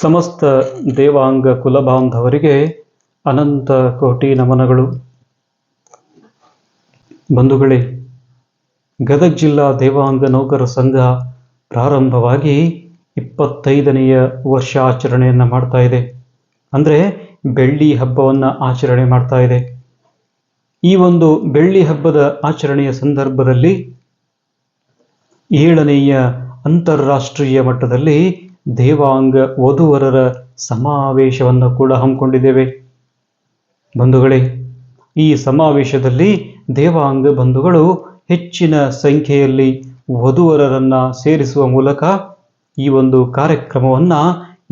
ಸಮಸ್ತ ದೇವಾಂಗ ಕುಲಬಾಂಧವರಿಗೆ ಅನಂತ ಕೋಟಿ ನಮನಗಳು. ಬಂಧುಗಳೇ, ಗದಗ ಜಿಲ್ಲಾ ದೇವಾಂಗ ನೌಕರ ಸಂಘ ಪ್ರಾರಂಭವಾಗಿ ಇಪ್ಪತ್ತೈದನೆಯ ವರ್ಷಾಚರಣೆಯನ್ನು ಮಾಡ್ತಾ ಇದೆ. ಅಂದರೆ ಬೆಳ್ಳಿ ಹಬ್ಬವನ್ನು ಆಚರಣೆ ಮಾಡ್ತಾ ಇದೆ. ಈ ಒಂದು ಬೆಳ್ಳಿ ಹಬ್ಬದ ಆಚರಣೆಯ ಸಂದರ್ಭದಲ್ಲಿ ಏಳನೆಯ ಅಂತಾರಾಷ್ಟ್ರೀಯ ಮಟ್ಟದಲ್ಲಿ ದೇವಾಂಗ ವಧುವರರ ಸಮಾವೇಶವನ್ನು ಕೂಡ ಹಮ್ಮಿಕೊಂಡಿದ್ದೇವೆ. ಬಂಧುಗಳೇ, ಈ ಸಮಾವೇಶದಲ್ಲಿ ದೇವಾಂಗ ಬಂಧುಗಳು ಹೆಚ್ಚಿನ ಸಂಖ್ಯೆಯಲ್ಲಿ ವಧುವರರನ್ನು ಸೇರಿಸುವ ಮೂಲಕ ಈ ಒಂದು ಕಾರ್ಯಕ್ರಮವನ್ನು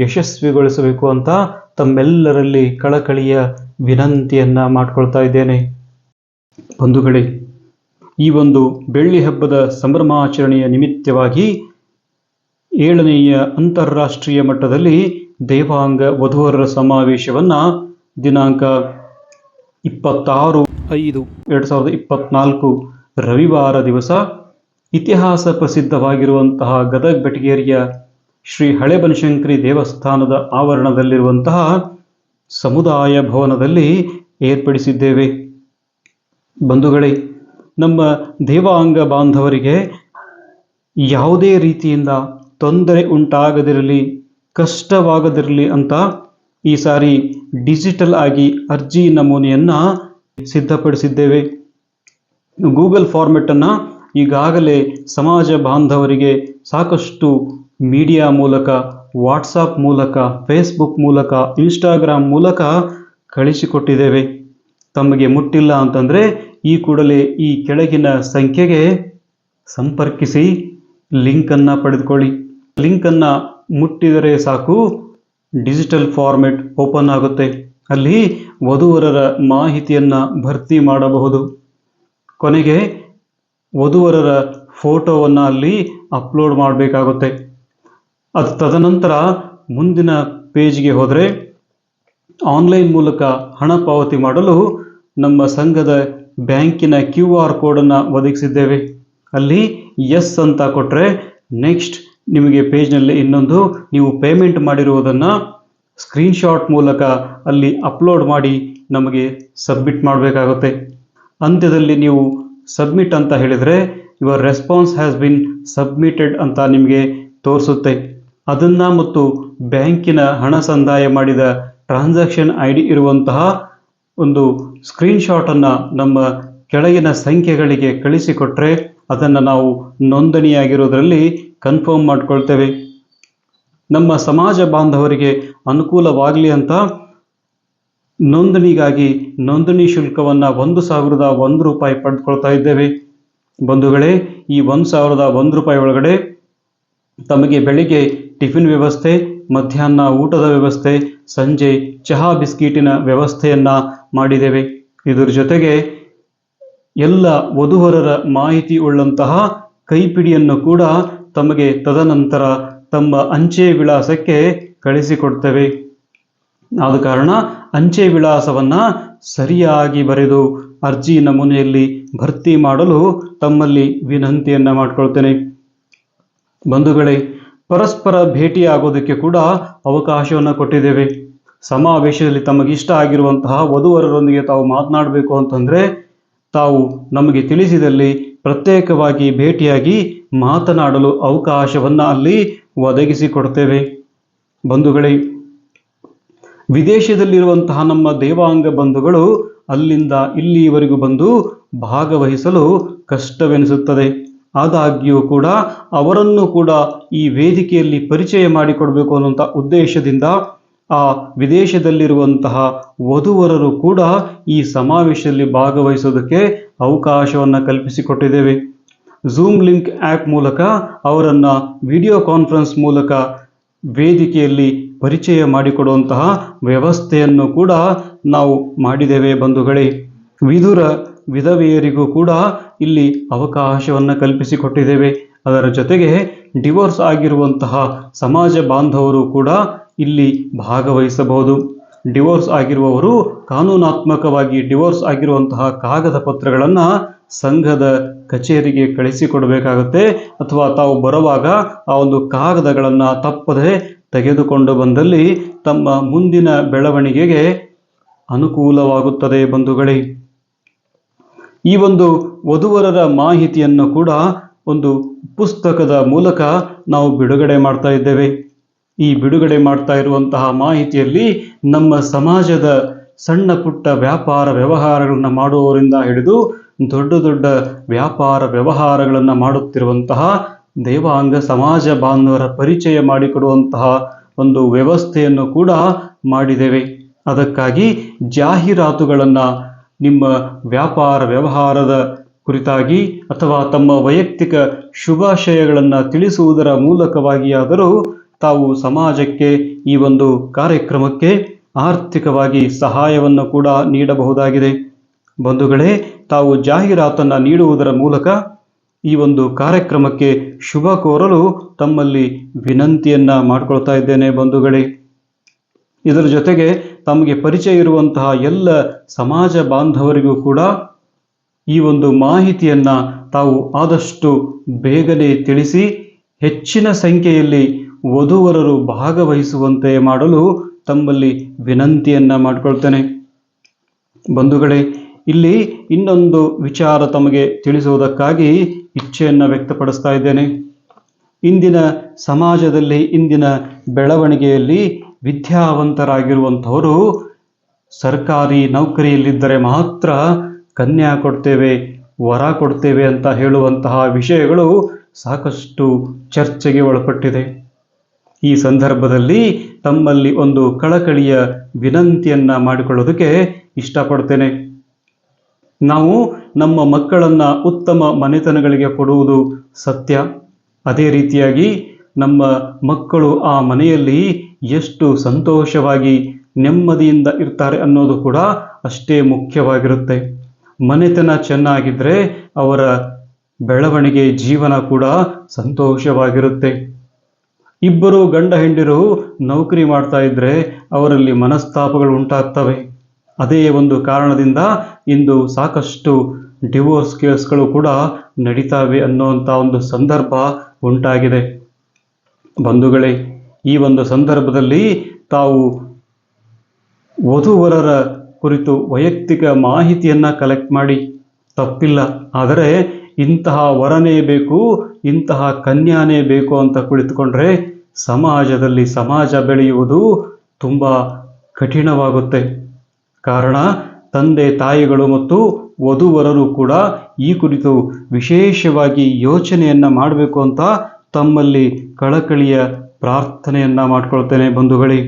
ಯಶಸ್ವಿಗೊಳಿಸಬೇಕು ಅಂತ ತಮ್ಮೆಲ್ಲರಲ್ಲಿ ಕಳಕಳಿಯ ವಿನಂತಿಯನ್ನ ಮಾಡಿಕೊಳ್ತಾ ಇದ್ದೇನೆ. ಬಂಧುಗಳೇ, ಈ ಒಂದು ಬೆಳ್ಳಿ ಹಬ್ಬದ ಸಂಭ್ರಮಾಚರಣೆಯ ನಿಮಿತ್ತವಾಗಿ ಏಳನೆಯ ಅಂತಾರಾಷ್ಟ್ರೀಯ ಮಟ್ಟದಲ್ಲಿ ದೇವಾಂಗ ವಧುವರರ ಸಮಾವೇಶವನ್ನು ದಿನಾಂಕ ಇಪ್ಪತ್ತಾರು ಐದು. ಎರಡು ಸಾವಿರದ ಇಪ್ಪತ್ನಾಲ್ಕು ರವಿವಾರ ದಿವಸ ಇತಿಹಾಸ ಪ್ರಸಿದ್ಧವಾಗಿರುವಂತಹ ಗದಗ ಬೆಟಗೇರಿಯ ಶ್ರೀ ಹಳೆಬನಶಂಕರಿ ದೇವಸ್ಥಾನದ ಆವರಣದಲ್ಲಿರುವಂತಹ ಸಮುದಾಯ ಭವನದಲ್ಲಿ ಏರ್ಪಡಿಸಿದ್ದೇವೆ. ಬಂಧುಗಳೇ ನಮ್ಮ ದೇವಾಂಗ ಬಾಂಧವರಿಗೆ ಯಾವುದೇ ರೀತಿಯಿಂದ ತೊಂದರೆ ಉಂಟಾಗದಿರಲಿ, ಕಷ್ಟವಾಗದಿರಲಿ ಅಂತ ಈ ಸಾರಿ ಡಿಜಿಟಲ್ ಆಗಿ ಅರ್ಜಿ ನಮೂನೆಯನ್ನು ಸಿದ್ಧಪಡಿಸಿದ್ದೇವೆ. ಗೂಗಲ್ ಫಾರ್ಮೆಟನ್ನು ಈಗಾಗಲೇ ಸಮಾಜ ಬಾಂಧವರಿಗೆ ಸಾಕಷ್ಟು ಮೀಡಿಯಾ ಮೂಲಕ, ವಾಟ್ಸಾಪ್ ಮೂಲಕ ಫೇಸ್ಬುಕ್ ಮೂಲಕ ಇನ್ಸ್ಟಾಗ್ರಾಮ್ ಮೂಲಕ ಕಳಿಸಿಕೊಟ್ಟಿದ್ದೇವೆ. ತಮಗೆ ಮುಟ್ಟಿಲ್ಲ ಅಂತಂದರೆ ಈ ಕೂಡಲೇ ಈ ಕೆಳಗಿನ ಸಂಖ್ಯೆಗೆ ಸಂಪರ್ಕಿಸಿ ಲಿಂಕನ್ನು ಪಡೆದುಕೊಳ್ಳಿ. ಲಿಂಕ್ ಅನ್ನ ಮುಟ್ಟಿದರೆ ಸಾಕು. ಡಿಜಿಟಲ್ ಫಾರ್ಮೆಟ್ ಓಪನ್ ಆಗುತ್ತೆ. ಅಲ್ಲಿ ವಧುವರರ ಮಾಹಿತಿಯನ್ನು ಭರ್ತಿ ಮಾಡಬಹುದು. ಕೊನೆಗೆ ವಧುವರರ ಫೋಟೋವನ್ನು ಅಲ್ಲಿ ಅಪ್ಲೋಡ್ ಮಾಡಬೇಕಾಗುತ್ತೆ. ಅದು ತದನಂತರ ಮುಂದಿನ ಪೇಜ್ಗೆ ಹೋದರೆ ಆನ್ಲೈನ್ ಮೂಲಕ ಹಣ ಪಾವತಿ ಮಾಡಲು ನಮ್ಮ ಸಂಘದ ಬ್ಯಾಂಕಿನ ಕ್ಯೂ ಆರ್ ಕೋಡನ್ನು ಒದಗಿಸಿದ್ದೇವೆ. ಅಲ್ಲಿ ಎಸ್ ಅಂತ ಕೊಟ್ಟರೆ ನೆಕ್ಸ್ಟ್ ನಿಮಗೆ ಪೇಜ್ನಲ್ಲಿ ಇನ್ನೊಂದು, ನೀವು ಪೇಮೆಂಟ್ ಮಾಡಿರುವುದನ್ನು ಸ್ಕ್ರೀನ್ಶಾಟ್ ಮೂಲಕ ಅಲ್ಲಿ ಅಪ್ಲೋಡ್ ಮಾಡಿ ನಮಗೆ ಸಬ್ಮಿಟ್ ಮಾಡಬೇಕಾಗುತ್ತೆ. ಅಂತ್ಯದಲ್ಲಿ ನೀವು ಸಬ್ಮಿಟ್ ಅಂತ ಹೇಳಿದರೆ your response has been submitted ಅಂತ ನಿಮಗೆ ತೋರಿಸುತ್ತೆ. ಅದನ್ನು ಮತ್ತು ಬ್ಯಾಂಕಿನ ಹಣ ಸಂದಾಯ ಮಾಡಿದ ಟ್ರಾನ್ಸಾಕ್ಷನ್ ಐ ಡಿ ಇರುವಂತಹ ಒಂದು ಸ್ಕ್ರೀನ್ಶಾಟನ್ನು ನಮ್ಮ ಕೆಳಗಿನ ಸಂಖ್ಯೆಗಳಿಗೆ ಕಳಿಸಿಕೊಟ್ರೆ, ಅದನ್ನು ನಾವು ನೋಂದಣಿಯಾಗಿರೋದರಲ್ಲಿ ಕನ್ಫರ್ಮ್ ಮಾಡ್ಕೊಳ್ತೇವೆ. ನಮ್ಮ ಸಮಾಜ ಬಾಂಧವರಿಗೆ ಅನುಕೂಲವಾಗಲಿ ಅಂತ ನೋಂದಣಿಗಾಗಿ ನೋಂದಣಿ ಶುಲ್ಕವನ್ನು ಒಂದು ಸಾವಿರದ ಒಂದು ರೂಪಾಯಿ ಪಡೆದುಕೊಳ್ತಾ ಇದ್ದೇವೆ. ಬಂಧುಗಳೇ, ಈ ಒಂದು ಸಾವಿರದ ಒಂದು ರೂಪಾಯಿ ಒಳಗಡೆ ತಮಗೆ ಬೆಳಿಗ್ಗೆ ಟಿಫಿನ್ ವ್ಯವಸ್ಥೆ, ಮಧ್ಯಾಹ್ನ ಊಟದ ವ್ಯವಸ್ಥೆ, ಸಂಜೆ ಚಹಾ ಬಿಸ್ಕಿಟಿನ ವ್ಯವಸ್ಥೆಯನ್ನ ಮಾಡಿದ್ದೇವೆ. ಇದರ ಜೊತೆಗೆ ಎಲ್ಲ ವಧುವರರ ಮಾಹಿತಿ ಉಳ್ಳಂತಹ ಕೈಪಿಡಿಯನ್ನು ಕೂಡ ತಮಗೆ ತದನಂತರ ತಮ್ಮ ಅಂಚೆ ವಿಳಾಸಕ್ಕೆ ಕಳಿಸಿಕೊಡ್ತವೆ. ಆದ ಕಾರಣ ಅಂಚೆ ವಿಳಾಸವನ್ನ ಸರಿಯಾಗಿ ಬರೆದು ಅರ್ಜಿ ನಮೂನೆಯಲ್ಲಿ ಭರ್ತಿ ಮಾಡಲು ತಮ್ಮಲ್ಲಿ ವಿನಂತಿಯನ್ನ ಮಾಡಿಕೊಳ್ತೇನೆ. ಬಂಧುಗಳೇ, ಪರಸ್ಪರ ಭೇಟಿಯಾಗೋದಕ್ಕೆ ಕೂಡ ಅವಕಾಶವನ್ನು ಕೊಟ್ಟಿದ್ದೇವೆ. ಸಮಾವೇಶದಲ್ಲಿ ತಮಗಿಷ್ಟ ಆಗಿರುವಂತಹ ವಧುವರರೊಂದಿಗೆ ತಾವು ಮಾತನಾಡಬೇಕು ಅಂತಂದ್ರೆ ತಾವು ನಮಗೆ ತಿಳಿಸಿದಲ್ಲಿ ಪ್ರತ್ಯೇಕವಾಗಿ ಭೇಟಿಯಾಗಿ ಮಾತನಾಡಲು ಅವಕಾಶವನ್ನು ಅಲ್ಲಿ ಒದಗಿಸಿಕೊಡ್ತೇವೆ. ಬಂಧುಗಳೇ, ವಿದೇಶದಲ್ಲಿರುವಂತಹ ನಮ್ಮ ದೇವಾಂಗ ಬಂಧುಗಳು ಅಲ್ಲಿಂದ ಇಲ್ಲಿಯವರೆಗೂ ಬಂದು ಭಾಗವಹಿಸಲು ಕಷ್ಟವೆನಿಸುತ್ತದೆ. ಆದಾಗ್ಯೂ ಕೂಡ ಅವರನ್ನು ಕೂಡ ಈ ವೇದಿಕೆಯಲ್ಲಿ ಪರಿಚಯ ಮಾಡಿಕೊಡಬೇಕು ಅನ್ನುವಂಥ ಉದ್ದೇಶದಿಂದ ಆ ವಿದೇಶದಲ್ಲಿರುವಂತಹ ವಧುವರರು ಕೂಡ ಈ ಸಮಾವೇಶದಲ್ಲಿ ಭಾಗವಹಿಸೋದಕ್ಕೆ ಅವಕಾಶವನ್ನು ಕಲ್ಪಿಸಿಕೊಟ್ಟಿದ್ದೇವೆ. ಝೂಮ್ ಲಿಂಕ್ ಆ್ಯಪ್ ಮೂಲಕ ಅವರನ್ನು ವಿಡಿಯೋ ಕಾನ್ಫರೆನ್ಸ್ ಮೂಲಕ ವೇದಿಕೆಯಲ್ಲಿ ಪರಿಚಯ ಮಾಡಿಕೊಡುವಂತಹ ವ್ಯವಸ್ಥೆಯನ್ನು ಕೂಡ ನಾವು ಮಾಡಿದ್ದೇವೆ ಬಂಧುಗಳೇ. ವಿದುರ ವಿಧವೆಯರಿಗೂ ಕೂಡ ಇಲ್ಲಿ ಅವಕಾಶವನ್ನು ಕಲ್ಪಿಸಿಕೊಟ್ಟಿದ್ದೇವೆ. ಅದರ ಜೊತೆಗೆ ಡಿವೋರ್ಸ್ ಆಗಿರುವಂತಹ ಸಮಾಜ ಬಾಂಧವರು ಕೂಡ ಇಲ್ಲಿ ಭಾಗವಹಿಸಬಹುದು. ಡಿವೋರ್ಸ್ ಆಗಿರುವವರು ಕಾನೂನಾತ್ಮಕವಾಗಿ ಡಿವೋರ್ಸ್ ಆಗಿರುವಂತಹ ಕಾಗದ ಪತ್ರಗಳನ್ನು ಸಂಘದ ಕಚೇರಿಗೆ ಕಳಿಸಿಕೊಡಬೇಕಾಗುತ್ತೆ ಅಥವಾ ತಾವು ಬರುವಾಗ ಆ ಒಂದು ಕಾಗದಗಳನ್ನು ತಪ್ಪದೆ ತೆಗೆದುಕೊಂಡು ಬಂದಲ್ಲಿ ತಮ್ಮ ಮುಂದಿನ ಬೆಳವಣಿಗೆಗೆ ಅನುಕೂಲವಾಗುತ್ತದೆ ಬಂಧುಗಳೇ. ಈ ಒಂದು ವಧುವರರ ಮಾಹಿತಿಯನ್ನು ಕೂಡ ಒಂದು ಪುಸ್ತಕದ ಮೂಲಕ ನಾವು ಬಿಡುಗಡೆ ಮಾಡ್ತಾ ಇದ್ದೇವೆ. ಈ ಬಿಡುಗಡೆ ಮಾಡ್ತಾ ಇರುವಂತಹ ಮಾಹಿತಿಯಲ್ಲಿ ನಮ್ಮ ಸಮಾಜದ ಸಣ್ಣ ಪುಟ್ಟ ವ್ಯಾಪಾರ ವ್ಯವಹಾರಗಳನ್ನು ಮಾಡುವವರಿಂದ ಹಿಡಿದು ದೊಡ್ಡ ದೊಡ್ಡ ವ್ಯಾಪಾರ ವ್ಯವಹಾರಗಳನ್ನು ಮಾಡುತ್ತಿರುವಂತಹ ದೇವಾಂಗ ಸಮಾಜ ಬಾಂಧವರ ಪರಿಚಯ ಮಾಡಿಕೊಡುವಂತಹ ಒಂದು ವ್ಯವಸ್ಥೆಯನ್ನು ಕೂಡ ಮಾಡಿದ್ದೇವೆ. ಅದಕ್ಕಾಗಿ ಜಾಹೀರಾತುಗಳನ್ನು ನಿಮ್ಮ ವ್ಯಾಪಾರ ವ್ಯವಹಾರದ ಕುರಿತಾಗಿ ಅಥವಾ ತಮ್ಮ ವೈಯಕ್ತಿಕ ಶುಭಾಶಯಗಳನ್ನು ತಿಳಿಸುವುದರ ಮೂಲಕವಾಗಿಯಾದರೂ ತಾವು ಸಮಾಜಕ್ಕೆ ಈ ಒಂದು ಕಾರ್ಯಕ್ರಮಕ್ಕೆ ಆರ್ಥಿಕವಾಗಿ ಸಹಾಯವನ್ನು ಕೂಡ ನೀಡಬಹುದಾಗಿದೆ. ಬಂಧುಗಳೇ, ತಾವು ಜಾಹೀರಾತನ್ನು ನೀಡುವುದರ ಮೂಲಕ ಈ ಒಂದು ಕಾರ್ಯಕ್ರಮಕ್ಕೆ ಶುಭ ಕೋರಲು ತಮ್ಮಲ್ಲಿ ವಿನಂತಿಯನ್ನ ಮಾಡಿಕೊಳ್ತಾ ಇದ್ದೇನೆ ಬಂಧುಗಳೇ. ಇದರ ಜೊತೆಗೆ ತಮಗೆ ಪರಿಚಯ ಇರುವಂತಹ ಎಲ್ಲ ಸಮಾಜ ಬಾಂಧವರಿಗೂ ಕೂಡ ಈ ಒಂದು ಮಾಹಿತಿಯನ್ನ ತಾವು ಆದಷ್ಟು ಬೇಗನೆ ತಿಳಿಸಿ ಹೆಚ್ಚಿನ ಸಂಖ್ಯೆಯಲ್ಲಿ ವಧುವರರು ಭಾಗವಹಿಸುವಂತೆ ಮಾಡಲು ತಮ್ಮಲ್ಲಿ ವಿನಂತಿಯನ್ನ ಮಾಡಿಕೊಳ್ತೇನೆ. ಬಂಧುಗಳೇ, ಇಲ್ಲಿ ಇನ್ನೊಂದು ವಿಚಾರ ತಮಗೆ ತಿಳಿಸುವುದಕ್ಕಾಗಿ ಇಚ್ಛೆಯನ್ನು ವ್ಯಕ್ತಪಡಿಸ್ತಾ ಇದ್ದೇನೆ. ಇಂದಿನ ಸಮಾಜದಲ್ಲಿ, ಇಂದಿನ ಬೆಳವಣಿಗೆಯಲ್ಲಿ ವಿದ್ಯಾವಂತರಾಗಿರುವಂಥವರು ಸರ್ಕಾರಿ ನೌಕರಿಯಲ್ಲಿದ್ದರೆ ಮಾತ್ರ ಕನ್ಯಾ ಕೊಡ್ತೇವೆ, ವರ ಕೊಡ್ತೇವೆ ಅಂತ ಹೇಳುವಂತಹ ವಿಷಯಗಳು ಸಾಕಷ್ಟು ಚರ್ಚೆಗೆ ಒಳಪಟ್ಟಿದೆ. ಈ ಸಂದರ್ಭದಲ್ಲಿ ತಮ್ಮಲ್ಲಿ ಒಂದು ಕಳಕಳಿಯ ವಿನಂತಿಯನ್ನ ಮಾಡಿಕೊಳ್ಳೋದಕ್ಕೆ ಇಷ್ಟಪಡ್ತೇನೆ ನಾವು ನಮ್ಮ ಮಕ್ಕಳನ್ನ ಉತ್ತಮ ಮನೆತನಗಳಿಗೆ ಕೊಡುವುದು ಸತ್ಯ. ಅದೇ ರೀತಿಯಾಗಿ ನಮ್ಮ ಮಕ್ಕಳು ಆ ಮನೆಯಲ್ಲಿ ಎಷ್ಟು ಸಂತೋಷವಾಗಿ, ನೆಮ್ಮದಿಯಿಂದ ಇರ್ತಾರೆ ಅನ್ನೋದು ಕೂಡ ಅಷ್ಟೇ ಮುಖ್ಯವಾಗಿರುತ್ತೆ. ಮನೆತನ ಚೆನ್ನಾಗಿದ್ರೆ ಅವರ ಬೆಳವಣಿಗೆ, ಜೀವನ ಕೂಡ ಸಂತೋಷವಾಗಿರುತ್ತೆ. ಇಬ್ಬರು ಗಂಡ ಹೆಂಡಿರು ನೌಕರಿ ಮಾಡ್ತಾ ಇದ್ರೆ ಅವರಲ್ಲಿ ಮನಸ್ತಾಪಗಳು ಉಂಟಾಗ್ತವೆ. ಅದೇ ಒಂದು ಕಾರಣದಿಂದ ಇಂದು ಸಾಕಷ್ಟು ಡಿವೋರ್ಸ್ ಕೇಸ್ಗಳು ಕೂಡ ನಡೀತಾವೆ ಅನ್ನುವಂಥ ಒಂದು ಸಂದರ್ಭ ಉಂಟಾಗಿದೆ. ಬಂಧುಗಳೇ, ಈ ಒಂದು ಸಂದರ್ಭದಲ್ಲಿ ತಾವು ವಧುವರರ ಕುರಿತು ವೈಯಕ್ತಿಕ ಮಾಹಿತಿಯನ್ನು ಕಲೆಕ್ಟ್ ಮಾಡಿ. ತಪ್ಪಿಲ್ಲ. ಆದರೆ ಇಂತಹ ವರನೇ ಬೇಕು, ಇಂತಹ ಕನ್ಯಾನೇ ಬೇಕು ಅಂತ ಕುಳಿತುಕೊಂಡ್ರೆ ಸಮಾಜದಲ್ಲಿ ಸಮಾಜ ಬೆಳೆಯುವುದು ತುಂಬ ಕಠಿಣವಾಗುತ್ತೆ. ಕಾರಣ, ತಂದೆ, ತಾಯಿಗಳು ಮತ್ತು ವಧುವರರು ಕೂಡ ಈ ಕುರಿತು ವಿಶೇಷವಾಗಿ ಯೋಚನೆಯನ್ನು ಮಾಡಬೇಕು ಅಂತ ತಮ್ಮಲ್ಲಿ ಕಳಕಳಿಯ ಪ್ರಾರ್ಥನೆಯನ್ನು ಮಾಡ್ಕೊಳ್ತೇನೆ ಬಂಧುಗಳೇ.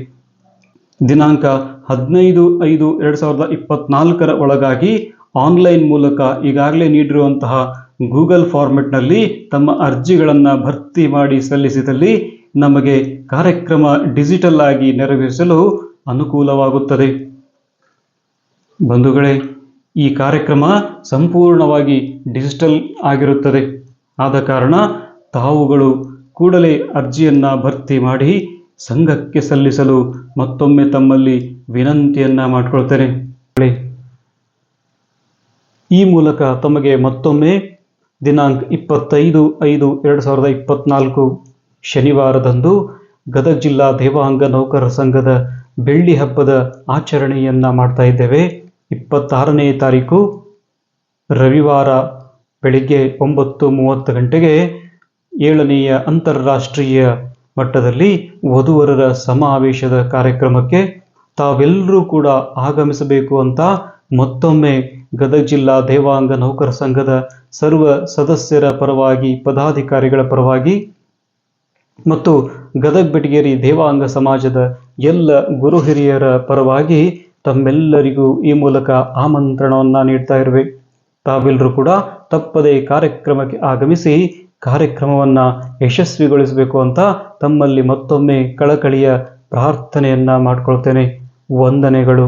ದಿನಾಂಕ ಹದಿನೈದು ಐದು ಎರಡು ಸಾವಿರದ ಇಪ್ಪತ್ನಾಲ್ಕರ ಒಳಗಾಗಿ ಆನ್ಲೈನ್ ಮೂಲಕ ಈಗಾಗಲೇ ನೀಡಿರುವಂತಹ ಗೂಗಲ್ ಫಾರ್ಮೆಟ್ನಲ್ಲಿ ತಮ್ಮ ಅರ್ಜಿಗಳನ್ನು ಭರ್ತಿ ಮಾಡಿ ಸಲ್ಲಿಸಿದಲ್ಲಿ ನಮಗೆ ಕಾರ್ಯಕ್ರಮ ಡಿಜಿಟಲ್ ಆಗಿ ನೆರವೇರಿಸಲು ಅನುಕೂಲವಾಗುತ್ತದೆ. ಬಂಧುಗಳೇ, ಈ ಕಾರ್ಯಕ್ರಮ ಸಂಪೂರ್ಣವಾಗಿ ಡಿಜಿಟಲ್ ಆಗಿರುತ್ತದೆ. ಆದ ಕಾರಣ ತಾವುಗಳು ಕೂಡಲೇ ಅರ್ಜಿಯನ್ನು ಭರ್ತಿ ಮಾಡಿ ಸಂಘಕ್ಕೆ ಸಲ್ಲಿಸಲು ಮತ್ತೊಮ್ಮೆ ತಮ್ಮಲ್ಲಿ ವಿನಂತಿಯನ್ನು ಮಾಡಿಕೊಳ್ತೇನೆ. ಈ ಮೂಲಕ ತಮಗೆ ಮತ್ತೊಮ್ಮೆ ದಿನಾಂಕ ಇಪ್ಪತ್ತೈದು ಐದು ಎರಡು ಸಾವಿರದ ಇಪ್ಪತ್ನಾಲ್ಕು ಶನಿವಾರದಂದು ಗದಗ ಜಿಲ್ಲಾ ದೇವಾಂಗ ನೌಕರರ ಸಂಘದ ಬೆಳ್ಳಿ ಹಬ್ಬದ ಆಚರಣೆಯನ್ನು ಮಾಡ್ತಾ ಇದ್ದೇವೆ. ಇಪ್ಪತ್ತಾರನೇ ತಾರೀಕು ರವಿವಾರ ಬೆಳಿಗ್ಗೆ ಒಂಬತ್ತು ಮೂವತ್ತು ಗಂಟೆಗೆ ಏಳನೆಯ ಅಂತಾರಾಷ್ಟ್ರೀಯ ಮಟ್ಟದಲ್ಲಿ ವಧುವರರ ಸಮಾವೇಶದ ಕಾರ್ಯಕ್ರಮಕ್ಕೆ ತಾವೆಲ್ಲರೂ ಕೂಡ ಆಗಮಿಸಬೇಕು ಅಂತ ಮತ್ತೊಮ್ಮೆ ಗದಗ ಜಿಲ್ಲಾ ದೇವಾಂಗ ನೌಕರ ಸಂಘದ ಸರ್ವ ಸದಸ್ಯರ ಪರವಾಗಿ, ಪದಾಧಿಕಾರಿಗಳ ಪರವಾಗಿ ಮತ್ತು ಗದಗ ಬೆಟಗೇರಿ ದೇವಾಂಗ ಸಮಾಜದ ಎಲ್ಲ ಗುರು ಹಿರಿಯರ ಪರವಾಗಿ ತಮ್ಮೆಲ್ಲರಿಗೂ ಈ ಮೂಲಕ ಆಮಂತ್ರಣವನ್ನು ನೀಡ್ತಾ ಇರುವೆ. ತಾವೆಲ್ಲರೂ ಕೂಡ ತಪ್ಪದೇ ಕಾರ್ಯಕ್ರಮಕ್ಕೆ ಆಗಮಿಸಿ ಕಾರ್ಯಕ್ರಮವನ್ನ ಯಶಸ್ವಿಗೊಳಿಸಬೇಕು ಅಂತ ತಮ್ಮಲ್ಲಿ ಮತ್ತೊಮ್ಮೆ ಕಳಕಳಿಯ ಪ್ರಾರ್ಥನೆಯನ್ನ ಮಾಡ್ಕೊಳ್ತೇನೆ. ವಂದನೆಗಳು.